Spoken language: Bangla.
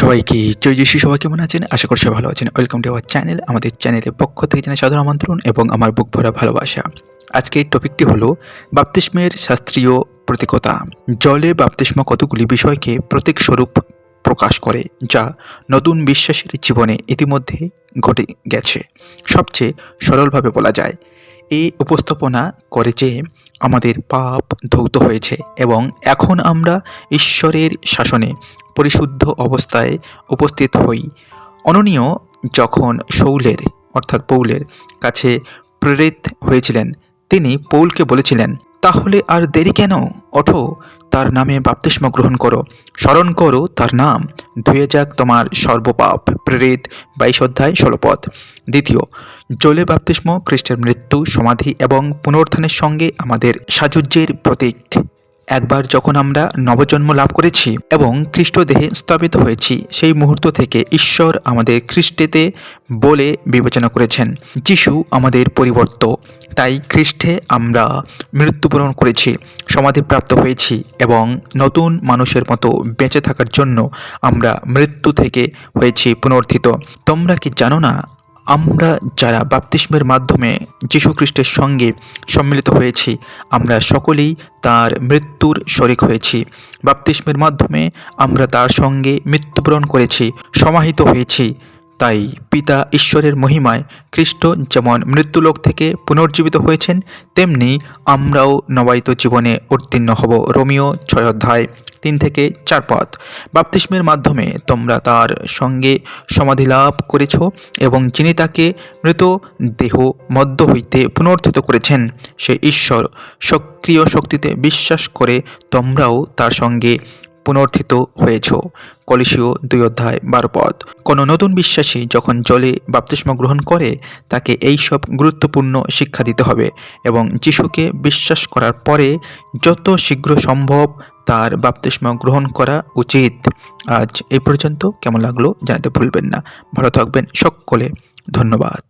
সবাইকে জয় যিশু সবাই কেমন আছেন? আশা করি সবাই ভালো আছেন। ওয়েলকাম টু আওয়ার চ্যানেল আমাদের চ্যানেলের পক্ষ থেকে জানাই সাধারণ আমন্ত্রণ এবং আমার বুক ভরা ভালোবাসা। আজকের টপিকটি হলো বাপ্তিস্মের শাস্ত্রীয় প্রতীকতা। জলে বাপ্তিস্ম কতগুলি বিষয়কে প্রতীক স্বরূপ প্রকাশ করে, যা নতুন বিশ্বাসের জীবনে ইতিমধ্যে ঘটে গেছে। সবচেয়ে সরলভাবে বলা যায় এই উপস্থাপনা করে যে আমাদের পাপ ধৌত হয়েছে এবং এখন আমরা ঈশ্বরের শাসনে পরিশুদ্ধ অবস্থায় উপস্থিত হই। অননীয় যখন শৌলের, অর্থাৎ পৌলের, কাছে প্রেরিত হয়েছিলেন, তিনি পৌলকে বলেছিলেন, তাহলে আর দেরি কেন? ওঠো, তার নামে বাপ্তিস্ম গ্রহণ করো। স্মরণ করো তার নাম। ধুয়ে যাক তোমার সর্বপাপ। প্রেরিত, বাইশ অধ্যায়, ষোলো পদ। দ্বিতীয় জলে বাপ্তিস্ম, খ্রিস্টের মৃত্যু, সমাধি এবং পুনরুত্থানের সঙ্গে আমাদের সাযুজ্যের প্রতীক। একবার যখন আমরা নবজন্ম লাভ করেছি এবং খ্রিস্ট দেহে স্থাপিত হয়েছি, সেই মুহূর্ত থেকে ঈশ্বর আমাদের খ্রিস্টেতে বলে বিবেচনা করেছেন, যিশু আমাদের পরিবর্ত, তাই খ্রিস্টে আমরা মৃত্যুবরণ করেছি সমাধিপ্রাপ্ত হয়েছি এবং নতুন মানুষের মতো বেঁচে থাকার জন্য আমরা মৃত্যু থেকে হয়েছি পুনর্থিত। তোমরা কি জানো না আমরা যারা বাপতিস্মের মাধ্যমে যীশু খ্রিস্টের সঙ্গে সম্মিলিত হয়েছি, আমরা সকলেই তার মৃত্যুর শরিক হয়েছি। বাপতিস্মের মাধ্যমে আমরা তার সঙ্গে মৃত্যুবরণ করেছি, সমাহিত হয়েছি। তাই পিতা ঈশ্বরের মহিমায় খ্রিস্ট যেমন মৃত্যুলোক থেকে পুনর্জীবিত হয়েছেন, তেমনি আমরাও নবায়িত জীবনে উত্তীর্ণ হব। রোমিও ছয় অধ্যায় তিন থেকে চার পথ। বাপ্তিস্মের মাধ্যমে তোমরা তার সঙ্গে সমাধি লাভ করেছ এবং যিনি তাকে মৃত দেহ মধ্য হইতে পুনর্থিত করেছেন, সে ঈশ্বর। সক্রিয় শক্তিতে বিশ্বাস করে তোমরাও তার সঙ্গে পুনর্থিত হয়েছ। কলিসীয় দুই অধ্যায় বারো পদ। কোনো নতুন বিশ্বাসী যখন জলে বাপ্তিস্ম গ্রহণ করে, তাকে এই সব গুরুত্বপূর্ণ শিক্ষা দিতে হবে এবং যিশুকে বিশ্বাস করার পরে যত শীঘ্র সম্ভব তার বাপ্তিস্ম গ্রহণ করা উচিত। আজ এই পর্যন্ত। কেমন লাগল জানাতে ভুলবেন না। ভালো থাকবেন সকলে। ধন্যবাদ।